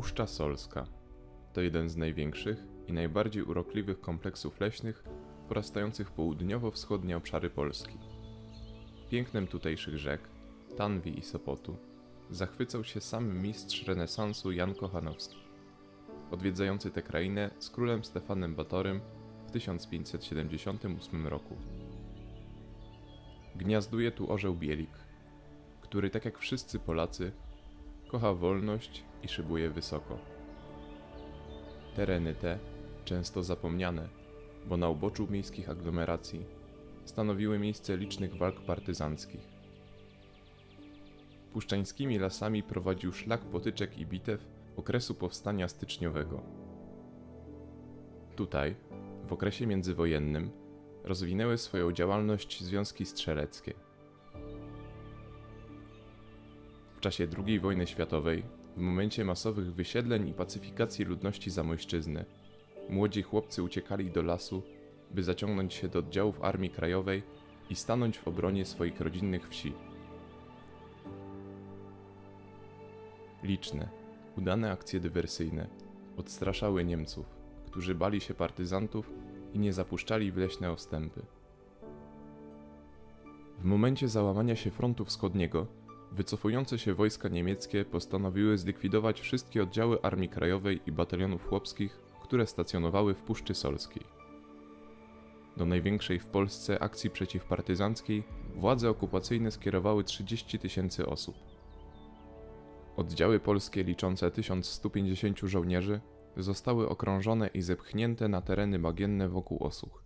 Puszcza Solska to jeden z największych i najbardziej urokliwych kompleksów leśnych porastających południowo-wschodnie obszary Polski. Pięknem tutejszych rzek, Tanwi i Sopotu, zachwycał się sam mistrz renesansu Jan Kochanowski, odwiedzający tę krainę z królem Stefanem Batorym w 1578 roku. Gniazduje tu orzeł Bielik, który tak jak wszyscy Polacy kocha wolność i szybuje wysoko. Tereny te, często zapomniane, bo na uboczu miejskich aglomeracji, stanowiły miejsce licznych walk partyzanckich. Puszczańskimi lasami prowadził szlak potyczek i bitew okresu powstania styczniowego. Tutaj, w okresie międzywojennym, rozwinęły swoją działalność związki strzeleckie. W czasie II wojny światowej, w momencie masowych wysiedleń i pacyfikacji ludności Zamojszczyzny, młodzi chłopcy uciekali do lasu, by zaciągnąć się do oddziałów Armii Krajowej i stanąć w obronie swoich rodzinnych wsi. Liczne, udane akcje dywersyjne odstraszały Niemców, którzy bali się partyzantów i nie zapuszczali w leśne ostępy. W momencie załamania się frontu wschodniego, wycofujące się wojska niemieckie postanowiły zlikwidować wszystkie oddziały Armii Krajowej i batalionów chłopskich, które stacjonowały w Puszczy Solskiej. Do największej w Polsce akcji przeciwpartyzanckiej władze okupacyjne skierowały 30 tysięcy osób. Oddziały polskie liczące 1150 żołnierzy zostały okrążone i zepchnięte na tereny bagienne wokół Osuch.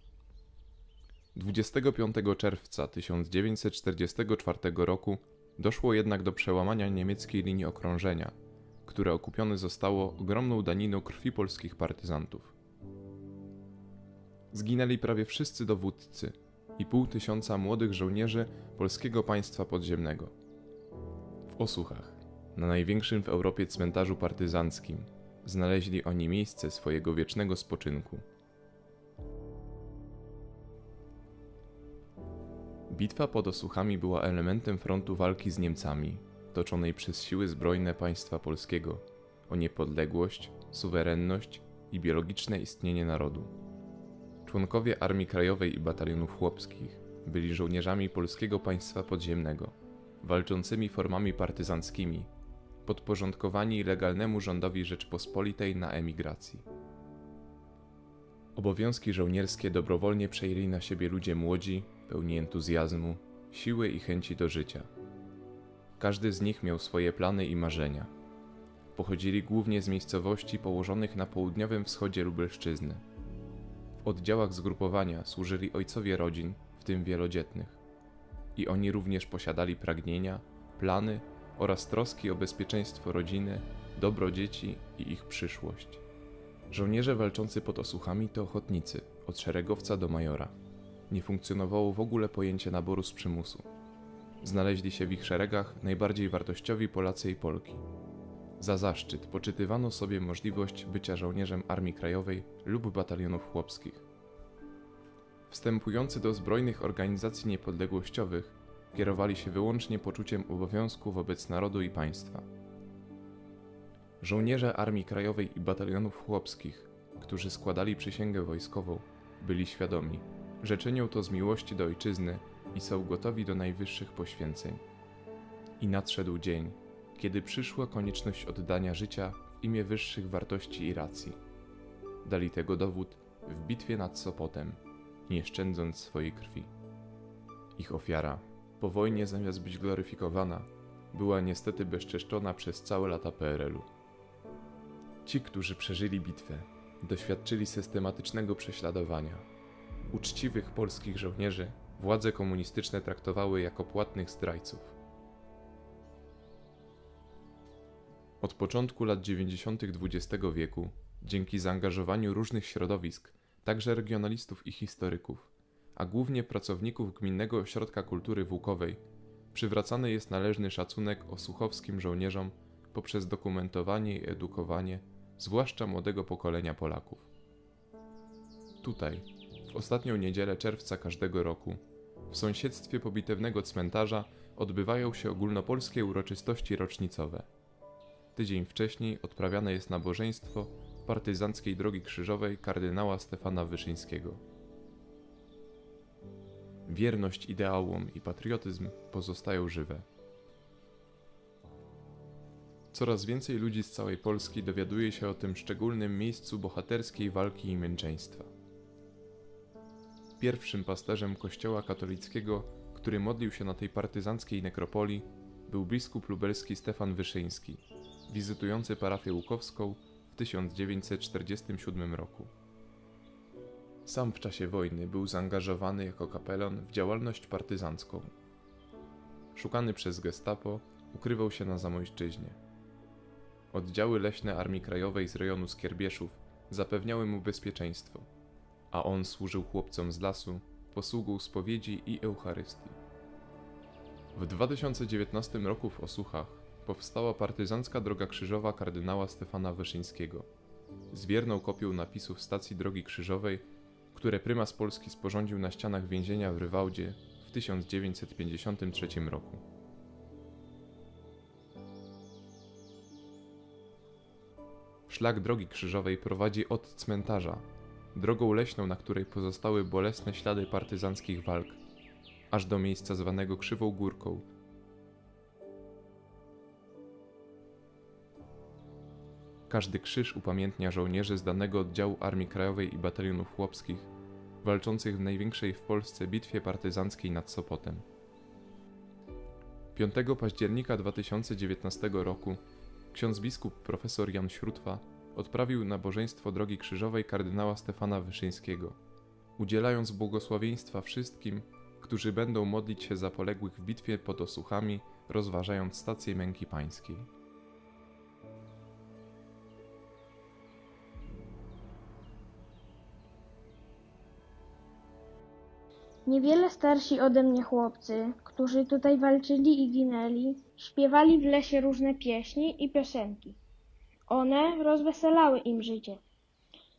25 czerwca 1944 roku doszło jednak do przełamania niemieckiej linii okrążenia, które okupione zostało ogromną daniną krwi polskich partyzantów. Zginęli prawie wszyscy dowódcy i pół tysiąca młodych żołnierzy polskiego państwa podziemnego. W Osuchach, na największym w Europie cmentarzu partyzanckim, znaleźli oni miejsce swojego wiecznego spoczynku. Bitwa pod Osuchami była elementem frontu walki z Niemcami, toczonej przez siły zbrojne państwa polskiego o niepodległość, suwerenność i biologiczne istnienie narodu. Członkowie Armii Krajowej i batalionów chłopskich byli żołnierzami polskiego państwa podziemnego, walczącymi formami partyzanckimi, podporządkowani legalnemu rządowi Rzeczpospolitej na emigracji. Obowiązki żołnierskie dobrowolnie przejęli na siebie ludzie młodzi, pełni entuzjazmu, siły i chęci do życia. Każdy z nich miał swoje plany i marzenia. Pochodzili głównie z miejscowości położonych na południowym wschodzie Lubelszczyzny. W oddziałach zgrupowania służyli ojcowie rodzin, w tym wielodzietnych. I oni również posiadali pragnienia, plany oraz troski o bezpieczeństwo rodziny, dobro dzieci i ich przyszłość. Żołnierze walczący pod Osuchami to ochotnicy, od szeregowca do majora. Nie funkcjonowało w ogóle pojęcie naboru z przymusu. Znaleźli się w ich szeregach najbardziej wartościowi Polacy i Polki. Za zaszczyt poczytywano sobie możliwość bycia żołnierzem Armii Krajowej lub batalionów chłopskich. Wstępujący do zbrojnych organizacji niepodległościowych kierowali się wyłącznie poczuciem obowiązku wobec narodu i państwa. Żołnierze Armii Krajowej i batalionów chłopskich, którzy składali przysięgę wojskową, byli świadomi, że czynią to z miłości do ojczyzny i są gotowi do najwyższych poświęceń. I nadszedł dzień, kiedy przyszła konieczność oddania życia w imię wyższych wartości i racji. Dali tego dowód w bitwie nad Sopotem, nie szczędząc swojej krwi. Ich ofiara, po wojnie zamiast być gloryfikowana, była niestety bezczeszczona przez całe lata PRL-u. Ci, którzy przeżyli bitwę, doświadczyli systematycznego prześladowania. Uczciwych polskich żołnierzy władze komunistyczne traktowały jako płatnych zdrajców. Od początku lat 90. XX wieku, dzięki zaangażowaniu różnych środowisk, także regionalistów i historyków, a głównie pracowników Gminnego Ośrodka Kultury Włókowej, przywracany jest należny szacunek osuchowskim żołnierzom poprzez dokumentowanie i edukowanie, zwłaszcza młodego pokolenia Polaków. Tutaj, w ostatnią niedzielę czerwca każdego roku, w sąsiedztwie pobitewnego cmentarza odbywają się ogólnopolskie uroczystości rocznicowe. Tydzień wcześniej odprawiane jest nabożeństwo partyzanckiej drogi krzyżowej kardynała Stefana Wyszyńskiego. Wierność ideałom i patriotyzm pozostają żywe. Coraz więcej ludzi z całej Polski dowiaduje się o tym szczególnym miejscu bohaterskiej walki i męczeństwa. Pierwszym pasterzem Kościoła katolickiego, który modlił się na tej partyzanckiej nekropolii, był biskup lubelski Stefan Wyszyński, wizytujący parafię łukowską w 1947 roku. Sam w czasie wojny był zaangażowany jako kapelan w działalność partyzancką. Szukany przez gestapo, ukrywał się na Zamojszczyźnie. Oddziały leśne Armii Krajowej z rejonu Skierbieszów zapewniały mu bezpieczeństwo, a on służył chłopcom z lasu posługą spowiedzi i Eucharystii. W 2019 roku w Osuchach powstała partyzancka droga krzyżowa kardynała Stefana Wyszyńskiego z wierną kopią napisów stacji drogi krzyżowej, które prymas Polski sporządził na ścianach więzienia w Rywałdzie w 1953 roku. Szlak drogi krzyżowej prowadzi od cmentarza, drogą leśną, na której pozostały bolesne ślady partyzanckich walk, aż do miejsca zwanego Krzywą Górką. Każdy krzyż upamiętnia żołnierzy z danego oddziału Armii Krajowej i batalionów chłopskich, walczących w największej w Polsce bitwie partyzanckiej nad Sopotem. 5 października 2019 roku ksiądz biskup profesor Jan Śrótwa odprawił nabożeństwo drogi krzyżowej kardynała Stefana Wyszyńskiego, udzielając błogosławieństwa wszystkim, którzy będą modlić się za poległych w bitwie pod Osuchami, rozważając stację męki pańskiej. Niewiele starsi ode mnie chłopcy, którzy tutaj walczyli i ginęli, śpiewali w lesie różne pieśni i piosenki. One rozweselały im życie.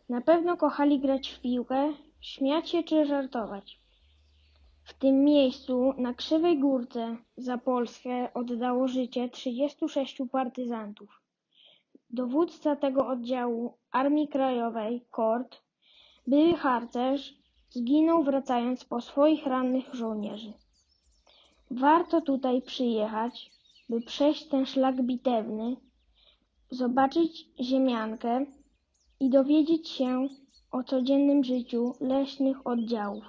Na pewno kochali grać w piłkę, śmiać się czy żartować. W tym miejscu, na Krzywej Górce, za Polskę oddało życie 36 partyzantów. Dowódca tego oddziału Armii Krajowej, Kort, były harcerz, zginął wracając po swoich rannych żołnierzy. Warto tutaj przyjechać, by przejść ten szlak bitewny, zobaczyć ziemiankę i dowiedzieć się o codziennym życiu leśnych oddziałów.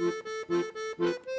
Thank you.